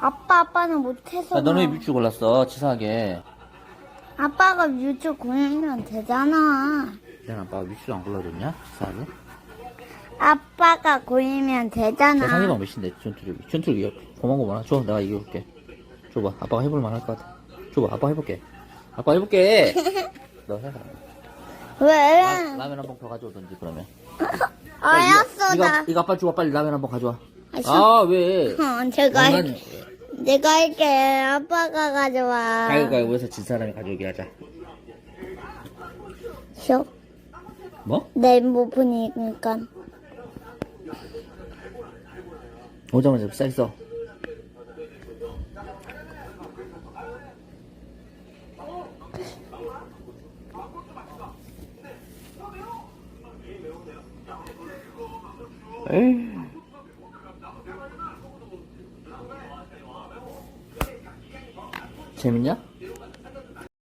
아빠 아빠는 못해서. 야, 너는 왜. 뮤츠 골랐어? 치사하게. 아빠가 뮤즈 고르면 되잖아. 야, 아빠가 뮤츠를 안 골라줬냐? 치사하게. 아빠가 고르면 되잖아. 자, 상대방 몇인데, 전투력이. 전투력이 고만고만하. 줘, 내가 이겨볼게. 줘봐. 아빠가 해볼 만 할 것 같아. 줘봐. 아빠 해볼게. 아빠 해볼게. 너 해라. 왜? 라, 라면 한 번 더 가져오던지, 그러면. 알았어 이거, 나. 이거, 이거 아빠 주고 빨리 라면 한 번 가져와. 알았어. 아, 왜? 어, 제가 난. 내가 할게. 아빠가 가져와. 가위바위보에서 진 사람이 가져오게 하자. 쇼. 뭐? 내 모프니까. 오자마자 쌀 써. 에이. 재밌냐?